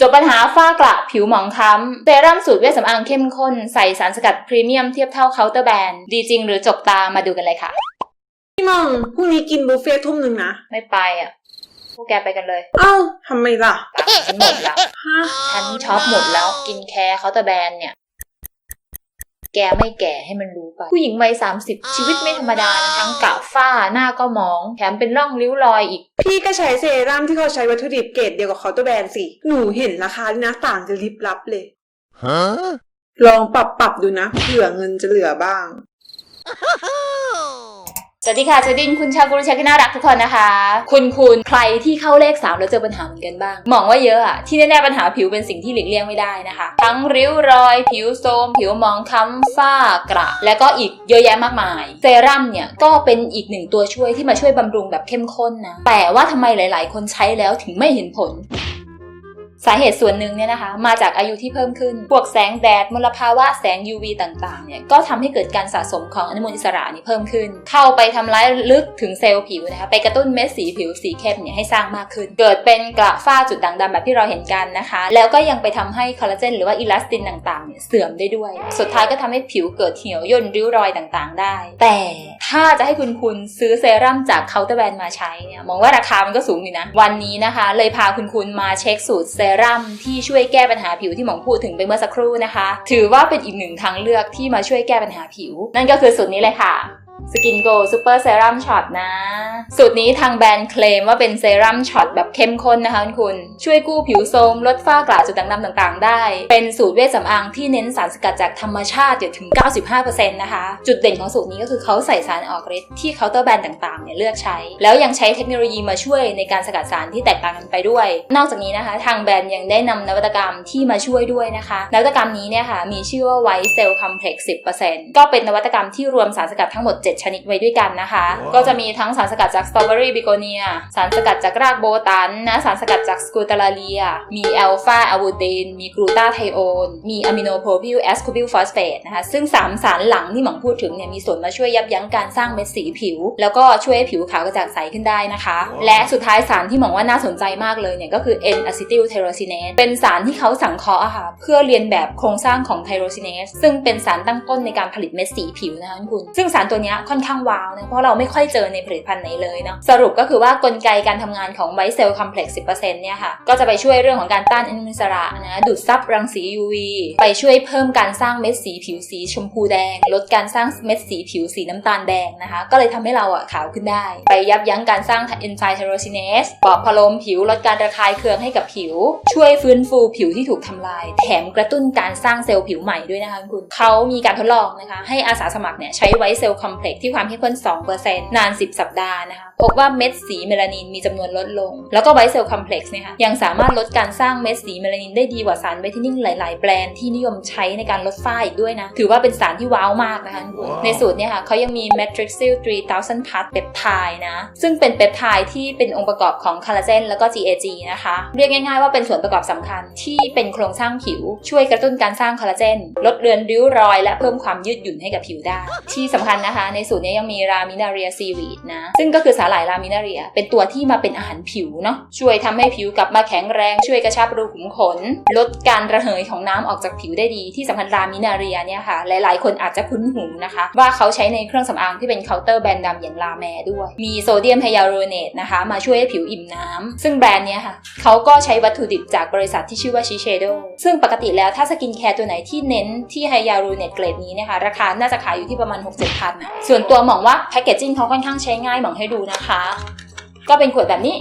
จบปัญหาฝ้ากระผิวหมองคล้ำเซรั่มสูตรเวชสำอางเข้มข้น ใส่สารสกัดพรีเมียมเทียบเท่าเคาน์เตอร์แบรนด์ดีจริงหรือจบตามาดูกันเลยค่ะ พี่มองพรุ่งนี้กินบุฟเฟ่ต์ทุ่มหนึ่งนะ ไม่ไปอะ พวกแกไปกันเลยเอ้าทำไมล่ะ ฉันหมดแล้ว ฮะ ฉันช็อปหมดแล้วกินแคร์เคาน์เตอร์แบรนด์เนี่ย แกไม่แก่ให้มันรู้ไป ผู้หญิงวัยสามสิบชีวิตไม่ธรรมดานะทั้งกระฝ้าหน้าก็หมอง แถมเป็นร่องริ้วรอยอีก พี่ก็ใช้เซรั่มที่เขาใช้วัตถุดิบเกรดเดียวกับเคาน์เตอร์แบรนด์สิ หนูเห็นราคานี่นะต่างจะลิบลับเลย Huh? ลองปรับปรับดูนะเผื่อเงินจะเหลือบ้าง สวัสดีค่ะสวัสดีคุณชาวกุรุชัยที่น่ารักทุกคนนะคะ คุณคุณใครที่เข้าเลขสามแล้วเจอปัญหาเหมือนกันบ้าง มองว่าเยอะอะที่แน่ๆปัญหาผิวเป็นสิ่งที่หลีกเลี่ยงไม่ได้นะคะ ทั้งริ้วรอย ผิวโทรมผิวหมองคล้ำฝ้ากระ และก็อีกเยอะแยะมากมาย เซรั่มเนี่ยก็เป็นอีกหนึ่งตัวช่วยที่มาช่วยบำรุงแบบเข้มข้นนะแต่ว่าทำไมหลาย ๆ คนใช้แล้วถึงไม่เห็นผล สาเหตุส่วนหนึ่งเนี่ยนะคะมาจากอายุที่เพิ่มขึ้น พวกแสงแดดมลภาวะแสง UV ต่างๆ เนี่ยก็ทำให้เกิดการสะสมของอนุมูลอิสระนี่เพิ่มขึ้น เข้าไปทำร้ายลึกถึงเซลล์ผิวนะคะ ไปกระตุ้นเม็ดสีผิวสีเข้มเนี่ยให้สร้างมากขึ้น เกิดเป็นกระฝ้าจุดด่างดำแบบที่เราเห็นกันนะคะ แล้วก็ยังไปทำให้คอลลาเจนหรือว่าอิลาสตินต่างๆ เนี่ยเสื่อมได้ด้วย สุดท้ายก็ทำให้ผิวเกิดเหี่ยวย่นริ้วรอยต่างๆ ได้ แต่ถ้าจะให้คุณคุณซื้อเซรั่มจากเคาน์เตอร์แบรนด์มาใช้เนี่ย มองว่าราคามันก็สูงอยู่นะ วันนี้นะคะ เลยพาคุณคุณมาเช็คสูตรเซรรัมที่ช่วยแก้ปัญหาผิวที่หมองพูดถึงไปเมื่อสักครู่นะคะ ถือว่าเป็นอีกหนึ่งทางเลือกที่มาช่วยแก้ปัญหาผิว นั่นก็คือสูตรนี้เลยค่ะ สกินโกลซูเปอร์เซรั่มช็อตนะ สูตรนี้ทางแบรนด์เคลมว่าเป็นเซรั่มช็อตแบบเข้มข้นนะคะคุณคุณ ช่วยกู้ผิวโทรมลดฝ้ากระจุดด่างดำต่างๆ ได้ เป็นสูตรเวชสำอางที่เน้นสารสกัดจากธรรมชาติถึง 95%นะคะ จุดเด่นของสูตรนี้ก็คือเขาใส่สารออกฤทธิ์ที่เคาน์เตอร์แบรนด์ต่างๆเนี่ยเลือกใช้ แล้วยังใช้เทคโนโลยีมาช่วยในการสกัดสารที่แตกต่างกันไปด้วย นอกจากนี้นะคะ ทางแบรนด์ยังได้นำนวัตกรรมที่มาช่วยด้วยนะคะนวัตกรรมนี้เนี่ยค่ะมีชื่อว่าไวท์เซลล์คอมเพล็กซ์10%ก็เป็นนวัตกรรมที่รวมสารสกัดทั้งหมด7 ชนิดไว้ด้วยกันนะคะว้าวก็จะมีทั้งสารสกัดจากสตรอเบอรี่บิโกเนีย สารสกัดจากรากโบตันนะ สารสกัดจากสกูตาลาเลีย มีแอลฟาอะวูติน มีกลูตาไทโอน มีอะมิโนโพรพิลแอสคูพิลฟอสเฟตนะคะ ซึ่ง 3 สารหลังที่หมองพูดถึงเนี่ยมีส่วนมาช่วยยับยั้งการสร้างเม็ดสีผิว แล้วก็ช่วยให้ผิวขาวกระจ่างใสขึ้นได้นะคะ และสุดท้ายสารที่หมองว่าน่าสนใจมากเลยเนี่ยก็คือ N-acetyl tyrosinase เป็นสารที่เขาสังเคราะห์อะค่ะเพื่อเรียนแบบโครงสร้างของไทโรซิน a สซึ่งเป็นสารตั้งต้นในการผลิตเม็ดสีผิวนะคะคุณ ซึ่งสารตัวเนี้ยค่อนข้างว้าวนะเพราะเราไม่ค่อยเจอในผลิตภัณฑ์ไหนเลยเนาะสรุปก็คือว่ากลไกการทำงานของไวท์เซลล์คอมเพล็กซ์10%เนี่ยค่ะก็จะไปช่วยเรื่องของการต้านอนุมูลอิสระนะดูดซับรังสี UV ไปช่วยเพิ่มการสร้างเม็ดสีผิวสีชมพูแดง ลดการสร้างเม็ดสีผิวสีน้ำตาลแดงนะคะ ก็เลยทำให้เราอะขาวขึ้นได้ ไปยับยั้งการสร้างเอนไซม์ไทโรซิน a สปลอบพะลมผิวลดการระคายเคืองให้กับผิว ช่วยฟื้นฟูผิวที่ถูกทำลาย แถมกระตุ้นการสร้างเซลล์ผิวใหม่ด้วยนะคะคุณเขามีการทดลองนะคะให้อาสาสมัครเนี่ยใช้ไวท์เซลล์คอมเพลกซ์ที่ความเข้มข้น 2%นาน 10 สัปดาห์นะคะพบว่าเม็ดสีเมลานินมีจำนวนลดลง แล้วก็ไวท์เซลล์คอมเพล็กซ์เนี่ยค่ะยังสามารถลดการสร้างเม็ดสีเมลานินได้ดีกว่าสารไวท์เทนนิ่งหลาย ๆ แบรนด์ที่นิยมใช้ในการลดฝ้าอีกด้วยนะ ถือว่าเป็นสารที่ว้าวมากนะคะคุณว้าวในสูตรเนี่ยค่ะเขายังมี matrixyl 3000 part เปปไทด์นะ ซึ่งเป็นเปปไทด์ที่เป็นองค์ประกอบของคอลลาเจนแล้วก็ GAG นะคะ เรียกง่าย ๆ ว่าเป็นส่วนประกอบสำคัญที่เป็นโครงสร้างผิว ช่วยกระตุ้นการสร้างคอลลาเจนลดเลือนริ้วรอย และเพิ่มความยืดหยุ่นให้กับผิวได้ ที่สำคัญนะคะในสูตรนี้ยังมีรามินาเรียซีวีดนะ ซึ่งก็คือสาหร่ายรามินาเรีย เป็นตัวที่มาเป็นอาหารผิวเนาะช่วยทำให้ผิวกลับมาแข็งแรงช่วยกระชับรูขุมขน ลดการระเหยของน้ำออกจากผิวได้ดี ที่สำคัญรามินาเรียเนี่ยค่ะ หลาย ๆ คนอาจจะคุ้นหูนะคะ ว่าเขาใช้ในเครื่องสำอางที่เป็นเคาน์เตอร์แบรนด์ดำอย่างลาแมด้วย มีโซเดียมไฮยาลูรเนตนะคะ มาช่วยให้ผิวอิ่มน้ำซึ่งแบรนด์เนี้ยค่ะเขาก็ใช้วัตถุดิบจากบริษัทที่ชื่อว่าชิเชโดซึ่งปกติแล้วถ้าสกินแคร์ตัวไหนที่เน้นที่ไฮยาลูรเนตเกรดนี้เนี่ยค่ะราคาน่าจะขายอยู่ที่ประมาณ 6 7พันนะส่วนตัวหมองว่าแพคเกจจิ้งเขาค่อนข้างใช้ง่ายหมองให้ดูนะคะ ก็เป็นขวดแบบนี้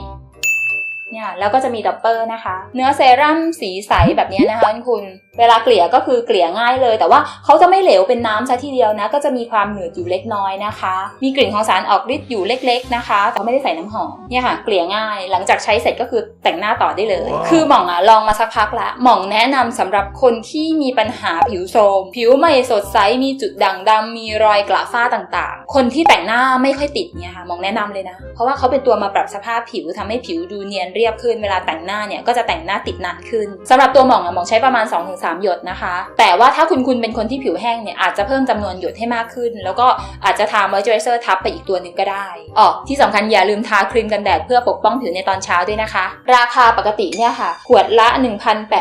เนี่ยแล้วก็จะมีดับเปอร์นะคะ เนื้อเซรั่มสีใสแบบนี้นะคะคุณ เวลาเกลี่ยก็คือเกลี่ยง่ายเลย แต่ว่าเขาจะไม่เหลวเป็นน้ำซะทีเดียวนะ ก็จะมีความหนืดอยู่เล็กน้อยนะคะ มีกลิ่นของสารออกฤทธิ์อยู่เล็ก ๆนะคะแต่ไม่ได้ใส่น้ำหอมเนี่ยค่ะเกลี่ยง่าย หลังจากใช้เสร็จก็คือแต่งหน้าต่อได้เลยว้าวคือหม่องอะลองมาสักพักละหม่องแนะนำสำหรับคนที่มีปัญหาผิวโทรมผิวไม่สดใสมีจุดด่างดำมีรอยกระฝ้าต่างๆ คนที่แต่งหน้าไม่ค่อยติดเนี่ยค่ะหม่องแนะนำเลยนะ เพราะว่าเขาเป็นตัวมาปรับสภาพผิวทำให้ผิวดูเนียนเรียบขึ้นเวลาแต่งหน้าเนี่ยก็จะแต่งหน้าติดนานขึ้นสำหรับตัวหม่องอะหม่องใช้ประมาณ3 หยดนะคะ แต่ว่าถ้าคุณคุณเป็นคนที่ผิวแห้งเนี่ยอาจจะเพิ่มจำนวนหยดให้มากขึ้น แล้วก็อาจจะทามอยเจอไรเซอร์ทับไปอีกตัวหนึ่งก็ได้อ๋อที่สำคัญอย่าลืมทาครีมกันแดดเพื่อปกป้องผิวในตอนเช้าด้วยนะคะ ราคาปกติเนี่ยค่ะ ขวดละ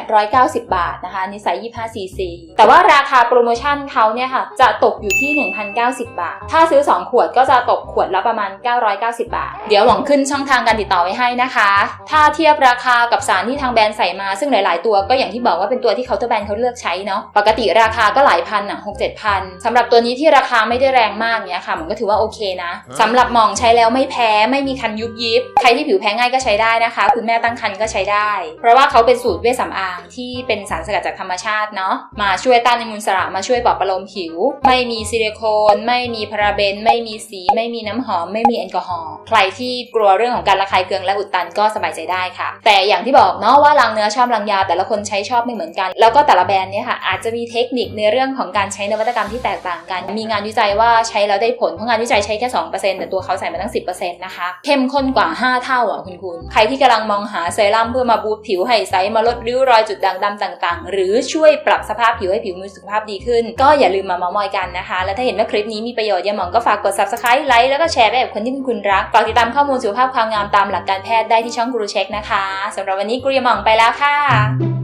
1,890 บาทนะคะนนี่ใส่25 cc แต่ว่าราคาโปรโมชั่นเขาเนี่ยค่ะ จะตกอยู่ที่ 1,090 บาท ถ้าซื้อ 2 ขวดก็จะตกขวดละประมาณ 990 บาท เดี๋ยวหวังขึ้นช่องทางการติดต่อไว้ให้นะคะ ถ้าเทียบราคากับสารที่ทางแบรนด์ใส่มาซึ่งหลาย ๆ ตัวก็อย่างที่บอกว่าเป็นตัวที่เคาน์เตอร์แบรนด์เขาเลือกใช้เนาะปกติราคาก็หลายพันอะหกเจ็ดพันสำหรับตัวนี้ที่ราคาไม่ได้แรงมากเนี้ยค่ะมันก็ถือว่าโอเคนะสำหรับหมองใช้แล้วไม่แพ้ไม่มีคันยุบยิบใครที่ผิวแพ้ง่ายก็ใช้ได้นะคะ คุณแม่ตั้งครรภ์ก็ใช้ได้ เพราะว่าเขาเป็นสูตรเวชสำอางที่เป็นสารสกัดจากธรรมชาติเนาะมาช่วยต้านอนุมูลอิสระมาช่วยปลอบประโลมผิว ไม่มีซิลิโคน ไม่มีพาราเบน ไม่มีสี ไม่มีน้ำหอม ไม่มีแอลกอฮอล์ใครที่กลัวเรื่องของการระคายเคืองและอุดตันก็สบายใจได้ค่ะ แต่อย่างที่บอกเนาะว่ารังเนื้อชอบรังยาแต่ละคนใช้ชอบไม่เหมือนกัน แล้วก็แต่ละแบรนด์เนี่ยค่ะอาจจะมีเทคนิคในเรื่องของการใช้นวัตกรรมที่แตกต่างกัน มีงานวิจัยว่าใช้แล้วได้ผลเพราะงานวิจัยใช้แค่ 2%แต่ตัวเขาใส่มาตั้ง 10%นะคะเข้มข้นกว่า 5 เท่าอะคุณคุณใครที่กำลังมองหาเซรั่มเพื่อมาบูสต์ผิวให้ใสมาลดริ้วรอยจุดด่างดำต่าง ๆ หรือช่วยปรับสภาพผิวให้ผิวมีสุขภาพดีขึ้น ก็อย่าลืมมาเมามอยกันนะคะ และถ้าเห็นว่าคลิปนี้มีประโยชน์อย่าหมองก็ฝากกด subscribe ไลค์แล้วก็แชร์ไปกับคนที่คุณคุณรักฝากติดตามข้อมูลสุขภาพความงามตามหลักการแพทย์ได้ที่ช่องกรูเช็คนะคะสำหรับวันนี้กรูยหมองไปแล้วค่ะ